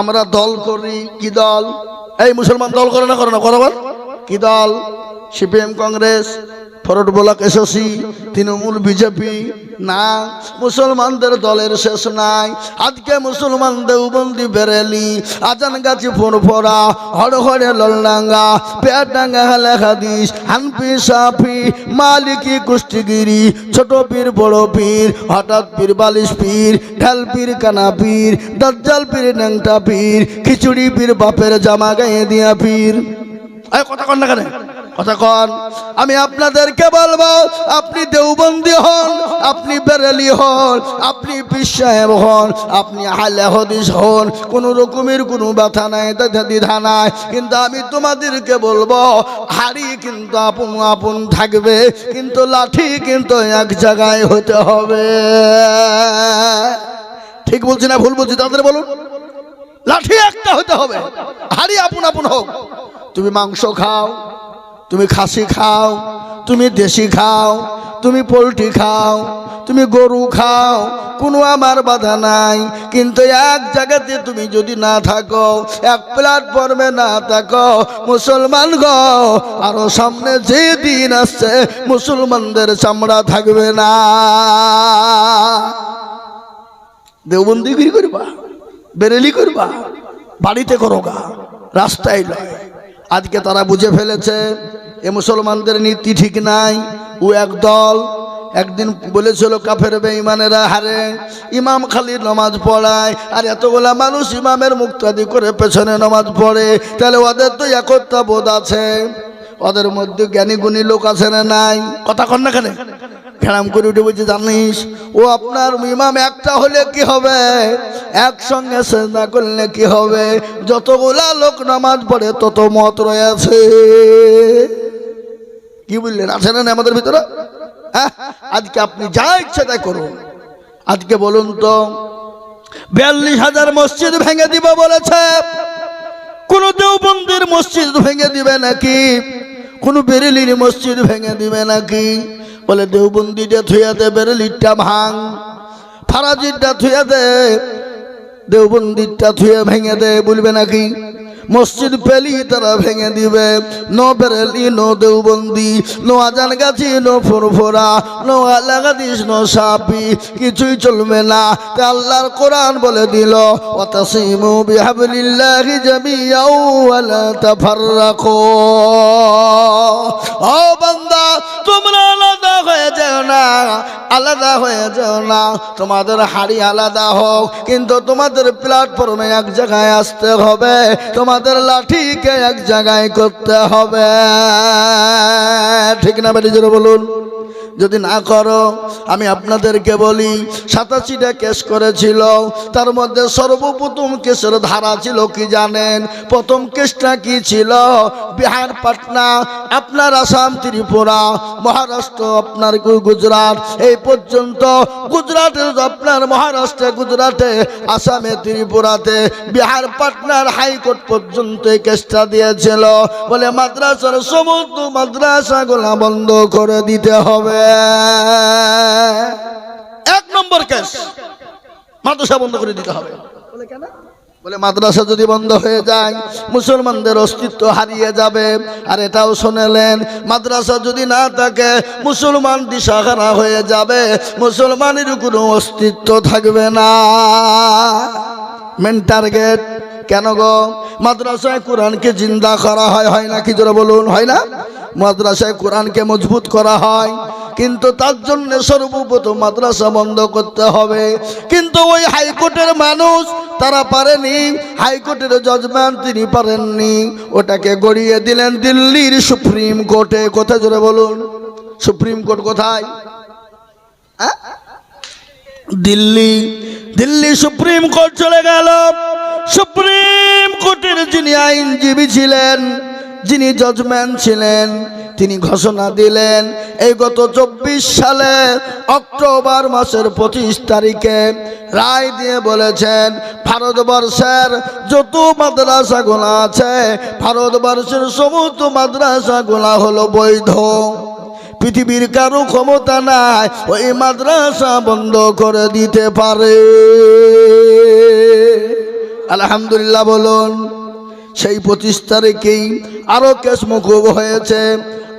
আমরা দল করি, কি দল? এই মুসলমান দল করে না করে না করবার কি দল? CPM, Congress Forward Bloc SOC Trinamool BJP, না, মুসলমানদের দলের শেষ নাই। আজকে মুসলমান দেওবন্দি বেরেলি, আজান গাছি ফোরফোরা হড় হড়ে ললডাঙ্গা পেয়ারডাঙ্গা হেলে হাদিস হানপি সাফি, মালিকি কুষ্টিগিরি, ছোট পীর, বড় পীর, হঠাৎ পীর, বালিশ পীর, ঢাল পীর, কানা পীর, দজ্জাল পীর, ন্যাংটা পীর, খিচুড়ি পীর, বাপের জামা গায়ে দিয়া পীর। কথা কন না কেন? কন। আমি আপনাদেরকে বলব, আপনি দেওবন্দি হন, আপনি বেরেলি হন, আপনি সাহেব হন, আপনি আহলে হদিস হন, কোনো রকমের কোনো ব্যথা নাই দ্বিধা নাই। কিন্তু আমি তোমাদেরকে বলব, হাড়ি কিন্তু আপন আপন থাকবে, কিন্তু লাঠি কিন্তু এক জায়গায় হতে হবে। ঠিক বলছি না ভুল বলছি? তাদের বলুন। লাঠি একটা হতে হবে, হাড়ি আপন আপন হোক। তুমি মাংস খাও তুমি খাসি খাও, তুমি দেশি খাও, তুমি পোলট্রি খাও, তুমি গরু খাও, কোনো আমার বাধা নাই। কিন্তু এক জায়গাতে তুমি যদি না থাকো, এক প্ল্যাটফর্মে না থাকো, মুসলমান গ, আরও সামনে যে দিন আসছে, মুসলমানদের চামড়া থাকবে না। দেওবন্দিগিরি করবা, বেরেলি করবা, বাড়িতে করো গা, রাস্তায় নয় আজকে তারা বুঝে ফেলেছে, এ মুসলমানদের নীতি ঠিক নাই। ও এক দল একদিন বলেছিল, কাফের বেঈমানেরা, হারে, ইমাম খালি নমাজ পড়ায়, আর এতগুলা মানুষ ইমামের মুক্তাদি করে পেছনে নমাজ পড়ে, তাহলে ওদের তো একত্র বোধ আছে। ওদের মধ্যে জ্ঞানী গুণী লোক আছে না নাই? কথা কন না কেন করে উঠে বলছে, জানিস, ও আপনার ইমাম একটা হলে কি হবে? একসঙ্গে সেজদা করলে কি হবে? যতগুলা লোক নামাজ পড়ে তত মত রয়েছে। কি বললেন? আছে না আমাদের ভিতরে? হ্যাঁ? আজকে আপনি যা ইচ্ছে তাই করুন। আজকে বলুন তো, বিয়াল্লিশ হাজার মসজিদ ভেঙে দিব বলেছে। কোন দেওবন্দির মসজিদ ভেঙে দিবে নাকি? কোন বেরেলির মসজিদ ভেঙে দিবে নাকি? বলে দেওবন্দিটা থুয়াতে বেরেলিরটা ভাঙ ফারাজিরটা থুয়াতে দেহবন্দিরটা থুয়ে ভেঙে দে বলবে নাকি? মসজিদ পেলি তারা ভেঙে দিবে। No Bareli no Deobandi no আজান গাছি নো ফুরফুরা নো আলাগাদিস নো সাপি, কিছুই চলবে না। তা আল্লাহর কোরআন বলে দিল, ওয়াতাসিমু বিহাবলিল্লাহি জামিয়াও ওয়ালা তাফাররাকু। ও বান্দা, তোমরা আলাদা হয়ে যাও না, আলাদা হয়ে যাও না। তোমাদের হাড়ি আলাদা হোক, কিন্তু তোমাদের প্ল্যাটফর্মে এক জায়গায় আসতে হবে। তোমাদের লাঠিকে এক জায়গায় করতে হবে। ঠিক না বেটি, জোরে বলুন। যদি না করো, আমি আপনাদেরকে বলি, সাতাশিটা কেস করেছিল, তার মধ্যে সর্বপ্রথম কেসের ধারা ছিল কি জানেন? প্রথম কেসটা কি ছিল? বিহার, পাটনা, আপনার আসাম, ত্রিপুরা, মহারাষ্ট্র, আপনার গুজরাট। এই পর্যন্ত গুজরাটে, আপনার মহারাষ্ট্রে, গুজরাটে, আসামে, ত্রিপুরাতে, বিহার, পাটনার হাইকোর্ট পর্যন্ত এই কেসটা দিয়েছিল। বলে মাদ্রাসার সমস্ত মাদ্রাসাগুলা বন্ধ করে দিতে হবে। এক নম্বর কেস, মাদ্রাসা বন্ধ করে দিতে হবে। বলে মাদ্রাসা যদি বন্ধ হয়ে যায়, মুসলমানদের অস্তিত্ব হারিয়ে যাবে। আর এটাও শুনেলেন, মাদ্রাসা যদি না থাকে, মুসলমান দিশাহারা হয়ে যাবে। মুসলমানের কোনো অস্তিত্ব থাকবে না। মেন টার্গেট কেন গো? মাদ্রাসায় কোরআনকে জিন্দা করা হয় হয় না? কি জোরে বলুন, হয় না? মাদ্রাসায় কোরআনকে মজবুত করা হয়। কিন্তু তার জন্য সর্বপ্রথম মাদ্রাসা বন্ধ করতে হবে। কিন্তু ওই হাইকোর্টের মানুষ তারা পারেনি। হাইকোর্টের জজমেন্ট তিনি পারেননি। ওটাকে গড়িয়ে দিলেন দিল্লির সুপ্রিম কোর্টে। কোথায় জোরে বলুন? সুপ্রিম কোর্ট কোথায়? হ্যাঁ? দিল্লি দিল্লি সুপ্রিম কোর্ট চলে গেল। সুপ্রিম কোর্টের যিনি আইনজীবী ছিলেন, যিনি জজম্যান ছিলেন, তিনি ঘোষণা দিলেন, এই গত চব্বিশ সালে অক্টোবর মাসের পঁচিশ তারিখে রায় দিয়ে বলেছেন, ভারতবর্ষের যত মাদ্রাসাগুলো আছে, ভারতবর্ষের সমস্ত মাদ্রাসাগুলো হলো বৈধ। পৃথিবীর কারও ক্ষমতা নাই, ওই মাদ্রাসা বন্ধ করে দিতে পারে। আলহামদুলিল্লাহ বলুন, সেই পঁচিশ তারিখেই আরও কেস মুকুব হয়েছে।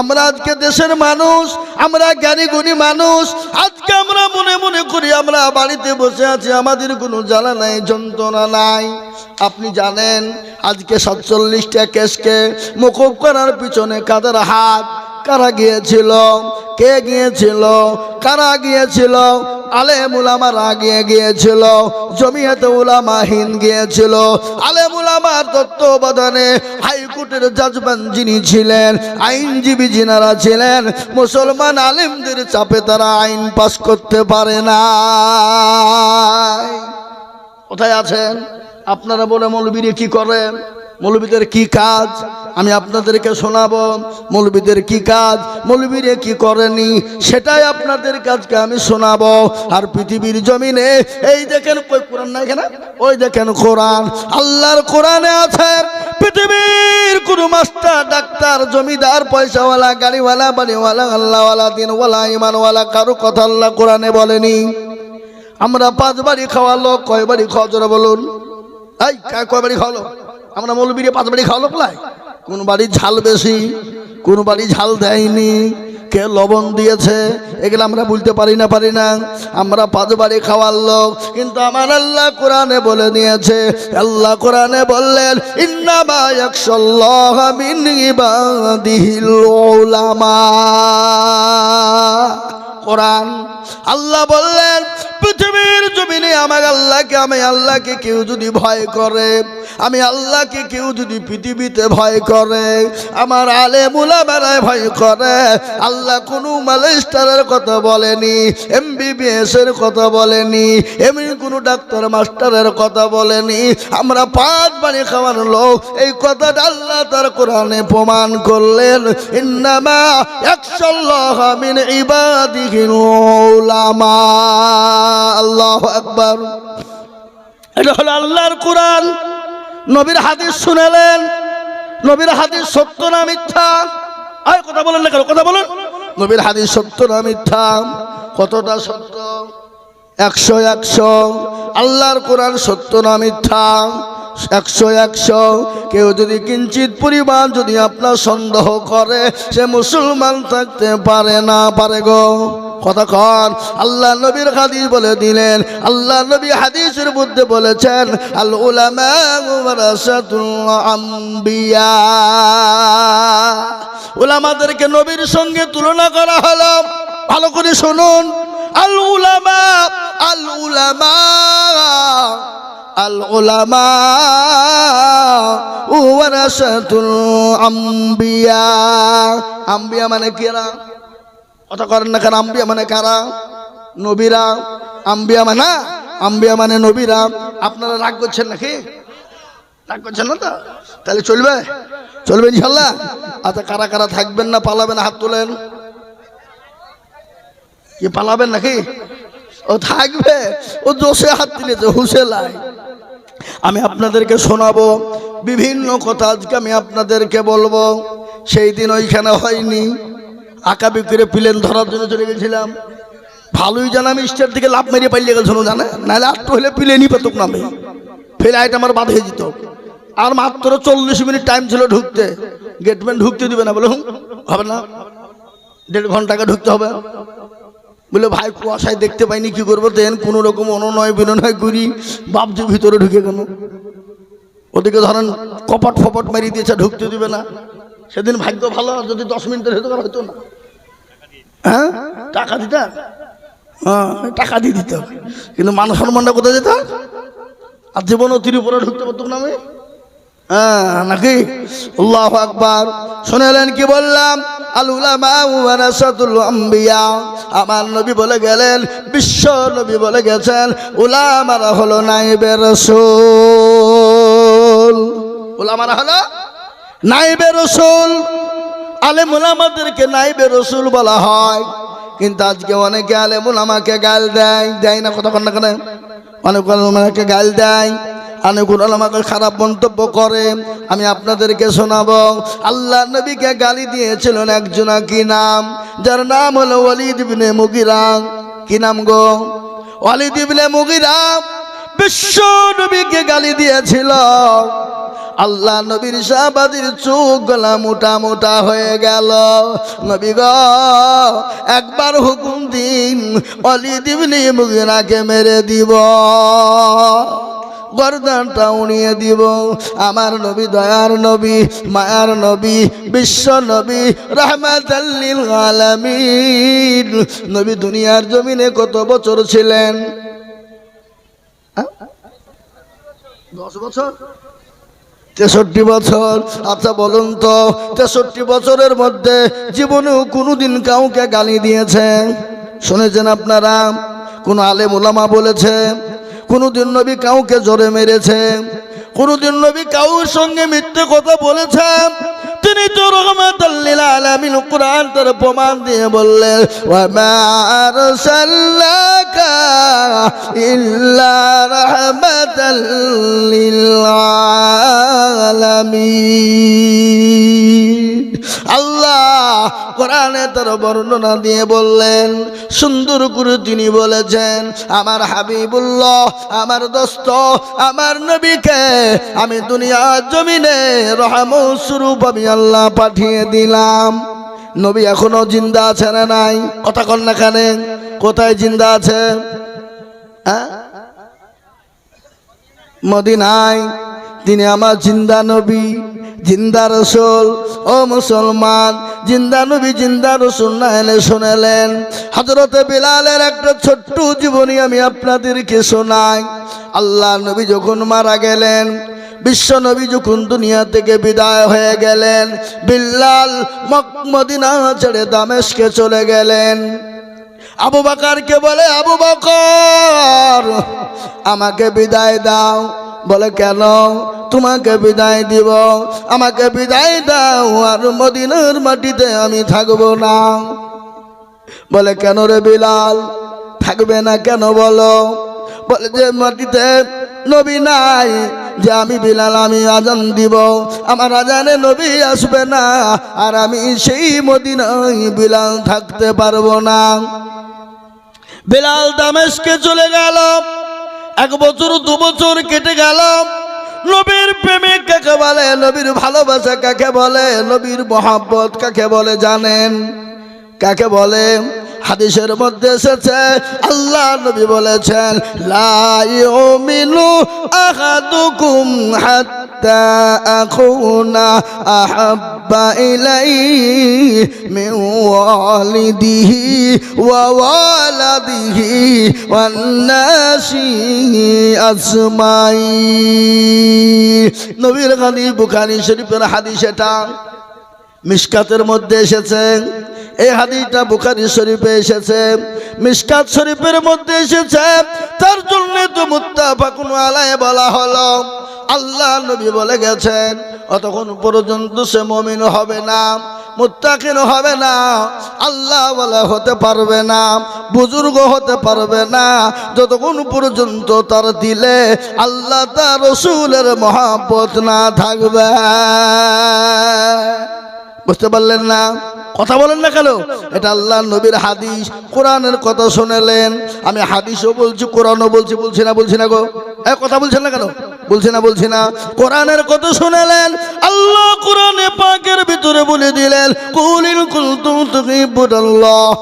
আমরা আজকে দেশের মানুষ, আমরা জ্ঞানী গুণী মানুষ, আজকে আমরা মনে মনে করি আমরা বাড়িতে বসে আছি, আমাদের কোনো জ্বালা নাই, যন্ত্রণা নাই। আপনি জানেন, আজকে সাতচল্লিশটা কেসকে মুকুব করার পিছনে কাদের হাত? কারা গিয়েছিল? কে গিয়েছিল? কারা গিয়েছিল? আলেম উলামারা গিয়ে গিয়েছিল। জমিয়াতে উলামা হিন্দ গিয়েছিল। আলেম উলামার তত্ত্বাবধানে হাইকোর্টের জাজবান যিনি ছিলেন, আইনজীবী যিনারা ছিলেন, মুসলমান আলেমদের চাপে তারা আইন পাস করতে পারে না কোথায় আছেন? আপনারা বলে মৌলবীরে কি করেন? মৌলবীদের কি কাজ? আমি আপনাদেরকে শোনাবো, মৌলবীদের কি কাজ? মৌলবীরে কি করেনি? সেটাই আপনাদের কাজকে আমি শোনাবো। আর পৃথিবীর জমিনে, এই দেখেন, কই কোরআন নাই এখানে? ওই দেখেন কোরআন। আল্লাহর কোরআনে আছে, পৃথিবীর কোনো মাস্টার, ডাক্তার, জমিদার, পয়সাওয়ালা, গাড়িওয়ালা, বাড়িওয়ালা, আল্লাহওয়ালা, দিনওয়ালা ইমানওয়ালা কারও কথা আল্লাহ কোরআনে বলেনি। আমরা পাঁচ বাড়ি খাওয়ালো, কয় বাড়ি খাওয়া বলুন। এই কয় বাড়ি খাওয়ালো? আমরা মৌলবীরে পাঁচ বাড়ি খাওয়ালো প্লাই। কোন বাড়ির ঝাল বেশি, কোন বাড়ি ঝাল দেয়নি। কে লবণ দিয়েছে, এগুলো আমরা বলতে পারি না পারি না। আমরা পাঁচ বাড়ি খাওয়ার লোক, কিন্তু আমার আল্লাহ কোরআনে বলে নিয়েছে। আল্লাহ কোরআনে বললেন উলামা। কোরআন, আল্লাহ বললেন পৃথিবীর জমিনে আমার আল্লাহকে, আমি আল্লাহকে কেউ যদি ভয় করে, আমি আল্লাহকে কেউ যদি পৃথিবীতে ভয় করে, আমার আলে মুলামারায় ভয় করে, আল্লাহ কোনো মালেস্টারের কথা বলেনি এমবিবিএস এর কথা বলেনি, এমনি কোনো ডাক্তার, মাস্টারের কথা বলেনি, আমরা পাঁচ বাড়ি খাওয়ার লোক, এই কথাটা আল্লাহ তার কোরআনে প্রমাণ করলেন, ইন্নামা একশাল্লাহ মিন ইবাদিহিল উলামা। আল্লাহু আকবার। এটা হলো আল্লাহর কোরআন। নবীর হাদিস শুনেলেন। নবীর হাদিস সত্য না মিথ্যা? আয় কথা বলেন না কেন? কথা বলুন। নবীর হাদিস সত্য না মিথ্যা? কতটা সত্য? একশো একশো। আল্লাহর কোরআন সত্য না মিথ্যা? একশো একশো। কেউ যদি কিঞ্চিত পরিমাণ যদি আপনার সন্দেহ করে, সে মুসলমান থাকতে পারে না, পারে গো। কতক্ষণ আল্লাহ নবীর হাদিস বলে দিলেন, আল্লাহ নবী হাদিসের মধ্যে বলেছেন, আল উলামা আম্বিয়া। উলামাদেরকে নবীর সঙ্গে তুলনা করা হলো। ভালো করে শুনুন, আল উলামা আল উলামা আল উলামা ওয়ারাসাতুল আম্বিয়া। আম্বিয়া মানে কেরা? কথা করেন না কেন? আম্বিয়া মানে কারা? নবীরা। আম্বিয়া মানে? আম্বিয়া মানে নবীরা। আপনারা রাগ করছেন নাকি? রাগ করছেন না তো? তাহলে চলবে? চলবে ইনশাল্লাহ আচ্ছা কারা কারা থাকবেন না পালাবেন হাত তোলেন? কি পালাবেন নাকি? ও থাকবে। ও জোশে হাত দিলেছে হুসে লাই। আমি আপনাদেরকে শোনাবো। বিভিন্ন কথা আজকে আমি আপনাদেরকে বলব। সেই দিন ওইখানে হয়নি। আঁকা বিক্রি প্লেন ধরার জন্য চলে গেছিলাম। ভালোই জানা আমি স্টেট থেকে লাভ মেরিয়ে পাইলে গেছিল জানে? নাহলে তো হলে প্লেনই পেতুক নামে ফ্লাইট আমার বাদ হয়ে যেত। আর মাত্র চল্লিশ মিনিট টাইম ছিল ঢুকতে। গেটম্যান ঢুকতে দিবে না বলে হবে না? দেড় ঘন্টাকে ঢুকতে হবে। বলে, ভাই, কুয়াশায় দেখতে পাইনি, কি করব? দেন কোনো রকম অনুনয় বিনয় করি, বাপজি ভিতরে ঢুকে কেন ওদিকে ধরেন, কপট ফপট মারিয়ে দিয়েছে, ঢুকতে দিবে না। সেদিন ভাগ্য ভালো যদি দশ মিনিটের ভেতর হতো না। হ্যাঁ? টাকা দিতে হ্যাঁ। টাকা দিয়ে দিতে হবে। কিন্তু মান সম্মানটা কোথায় যেত? আর জীবন অতির উপরে ঢুকতে পারতো না আমি। হ্যাঁ নাকি? আল্লাহ আকবার। শুনেলেন কি বললাম? আমার নবী বলে গেলেন বিশ্ব নবী বলে গেছেন উলামারা হলো নাইবে রসুল। উলামারা হলো নাইবে রসুল। আলেম উলামাদেরকে নাইবে রসুল বলা হয়। কিন্তু আজকে অনেকে আলেম উলামাকে গাল দেয়। দেয় না কতক্ষণ না কেন? অনেক উলামাকে গাল দেয়। অনেক উলামাকে খারাপ মন্তব্য করে। আমি আপনাদেরকে শোনাবো। আল্লাহ নবীকে গালি দিয়েছিলেন একজনা কি নাম? যার নাম হলো ওয়ালিদ ইবনে মুগিরা। কি নাম গো? ওয়ালিদ ইবনে মুগিরা বিশ্ব নবীকে গালি দিয়েছিল। আল্লাহ নবীর শাহবাজির চোখ গলা মোটা মোটা হয়ে গেল। নবী গ, একবার হুকুম দিন, অলি দিবনি মুগিনাকে মেরে দিব। গরদানটা উড়িয়ে দিব। আমার নবী দয়ার নবী, মায়ার নবী, বিশ্ব নবী রহমাতাল্লিল আলামিন। নবী দুনিয়ার জমিনে কত বছর ছিলেন? দশ বছর? তেষট্টি বছর। আচ্ছা বলুন তো, তেষট্টি বছরের মধ্যে জীবনেও কোনোদিন কাউকে গালি দিয়েছে? শুনেছেন আপনারা? কোন আলেম ওলামা বলেছে, কোনোদিন নবী কাউকে জোরে মেরেছে, কোনোদিন নবী কাউর সঙ্গে মিথ্যে কথা বলেছে? তিনি তো রহমাতাল্লিল আলামিন কোরআন তার প্রমাণ দিয়ে বললেন আরসালনাকা ইল্লা রাহমাতাল আল্লাহ কোরআনে বর্ণনা দিয়ে বললেন, সুন্দর করে তিনি বলেছেন, আমার হাবিবুল্লাহ, আমার দোস্ত, আমার নবীকে আমি দুনিয়ার জমিনে রহম স্বরূপ আমি আল্লাহ পাঠিয়ে দিলাম। নবী এখনও জিন্দা আছে না নাই? কথা কন না কানে? কোথায় জিন্দা আছে? হ্যাঁ? মদিনায়। তিনি আমার জিন্দা নবী, জিন্দা রসুল। ও মুসলমান, জিন্দা নবী, জিন্দা রসুল না এলে শোনালেন। হজরতে বিলালের একটা ছোট্ট জীবনী আমি আপনাদেরকে শোনাই। আল্লাহ নবী যখন মারা গেলেন, বিশ্ব নবী যখন দুনিয়া থেকে বিদায় হয়ে গেলেন, বিল্লাল মক- মদিনা ছেড়ে দামেশকে চলে গেলেন। আবু বাকারকে বলে, আবু বকর, আমাকে বিদায় দাও। বলে, কেন? তোমাকে বিদায় দিব। আমাকে বিদায় দাও, আর মদিনার মাটিতে আমি থাকব না। বলে, কেন রে বিলাল? থাকবে না কেন বলো? বলে, যে মাটিতে নবী নাই, যে আমি বিলাল, আমি আজান দিব। আমার আজানে নবী আসবে না, আর আমি সেই মদিনায় বিলাল থাকতে পারব না। বিলাল দামেশকে চলে গেল। এক বছর, দু বছর কেটে গেল। নবীর প্রেমিক কাকে বলে? নবীর ভালোবাসা কাকে বলে? নবীর মহাব্বত কাকে বলে জানেন? কাকে বলে? হাদিসের মধ্যে এসেছে, আল্লাহ নবী বলেছেন, লা ইউমিনু আহাদুকুম হাত্তা আকুনা আহাব্বা। মিন ওয়ালিদিহি ওয়া ওয়ালাদিহি ওয়ান নাসি আজমাইন। নবীর গানি বুখারী শরীফের হাদিস এটা। মিশকাতের মধ্যে এসেছে এই হাদিসটা বুখারি শরীফে এসেছে মিশকাত শরীফের মধ্যে এসেছে। তার জন্য তো মুত্তাফাকুন আলাইহি বলা হলো। আল্লাহ নবী বলে গেছেন, অতক্ষণ পর্যন্ত সে মমিন হবে না, মুত্তাকিন হবে না, আল্লাহ বলা হতে পারবে না, বুজুর্গ হতে পারবে না। যতক্ষণ পর্যন্ত তার দিলে আল্লাহ তার রসুলের মহাব্বত না থাকবে। বুঝতে পারলেন না? কথা বলেন না কেন? এটা আল্লাহ নবীর হাদিস। কোরআনের কথা শোনালেন। আমি হাদিসও বলছি, কোরআনও বলছি বলছি না বলছি না গো। এ, কথা বলছেন না কেন? বলছি না বলছি না। কোরআনের কথা শোনালেন। আল্লাহ কোরআনে পাকের ভিতরে বলে দিলেন কুলিন কুলতুম তুহিব্বুনাল্লাহ,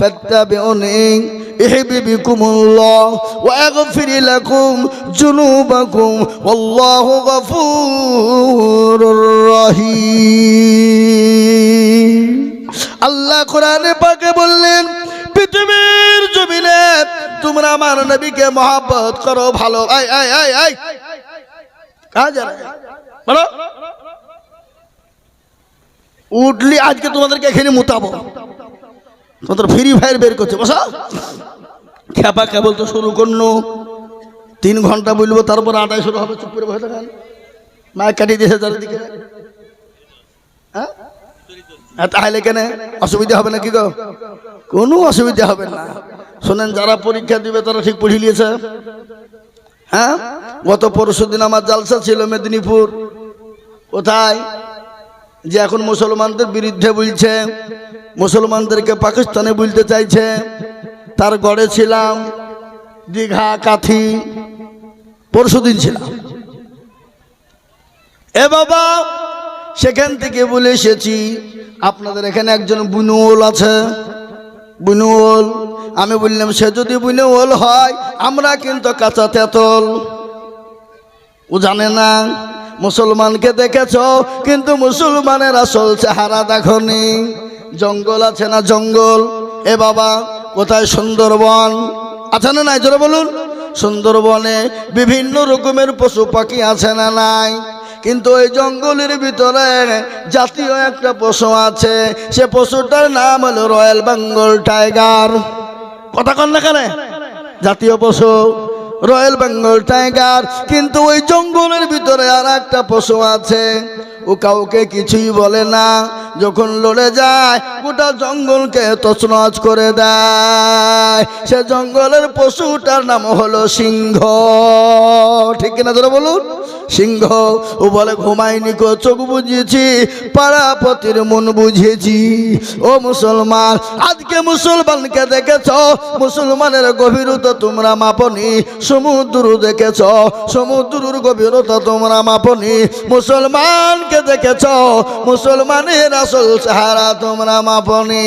ফাত্তাবিউনি ইহবিবিকুমুল্লাহ, ওয়া ইয়াগফির লাকুম যুনুবাকুম, ওয়াল্লাহু গফুরুর রহিম। আল্লাহ কোরআনে পাকে বললেন পৃথিবীর জমিনে তোমরা আমার নবীকে মহাব্বত করো ভালো আই আই আই কাজ বলো। উঠলি আজকে তোমাদেরকে এখানে মুতাবো। তোমাদের ফ্রি ফায়ার বের করছে বসা। খেপা কেবল তো শুরু করল তিন ঘণ্টা বলব তারপর আটাই শুরু হবে চুপ করে বসে থাকেন। মায়ের কাটিয়ে দিয়েছে চারিদিকে। হ্যাঁ, তাহলে কেন? অসুবিধা হবে না কি গো? কোনো অসুবিধা হবে না। শোনেন, যারা পরীক্ষা দিবে, তারা ঠিক পড়ে নিয়েছে। হ্যাঁ? গত পরশু দিন আমার জালসা ছিল মেদিনীপুর। কোথায়? যে এখন মুসলমানদের বিরুদ্ধে বলছে, মুসলমানদেরকে পাকিস্তানে বলতে চাইছে। তার গড়ে ছিলাম দীঘা, কাথি। পরশু দিন ছিলাম। এ বাবা সেখান থেকে বলে এসেছি, আপনাদের এখানে একজন বুনুল আছে। বুনুল আমি বললাম, সে যদি বুনুল হয়, আমরা কিন্তু কাঁচা তেতল। ও জানে না, মুসলমানকে দেখেছ, কিন্তু মুসলমানের আসল চেহারা দেখনি। জঙ্গল আছে না জঙ্গল? এ বাবা, কোথায় সুন্দরবন? আছে না নাই? জোরে বলুন। সুন্দরবনে বিভিন্ন রকমের পশু পাখি আছে না নাই? কিন্তু ওই জঙ্গলের ভিতরে জাতীয় একটা পশু আছে। সে পশুটার নাম হলো রয়্যাল বেঙ্গল টাইগার। কথা কন না কেন? জাতীয় পশু, রয়্যাল বেঙ্গল টাইগার। কিন্তু ওই জঙ্গলের ভিতরে আর একটা পশু আছে। ও কাউকে কিছুই বলে না। যখন লড়ে যায়, গোটা জঙ্গলকে তছনছ করে দেয়। সে জঙ্গলের পশুটার নাম হলো সিংহ। ঠিক কিনা ধরে বলুন? সিংহ, ও বলে, ঘুমাইনি কো চোখ বুঝিয়েছি পাড়াপতির মন বুঝিয়েছি ও মুসলমান, আজকে মুসলমানকে দেখেছ, মুসলমানের গভীরতা তোমরা মাপনি, সমুদ্র দেখেছ, সমুদ্রের গভীরতা তোমরা মাপনি, মুসলমানকে দেখেছ, মুসলমানের আসল চেহারা তোমরা মাপনি।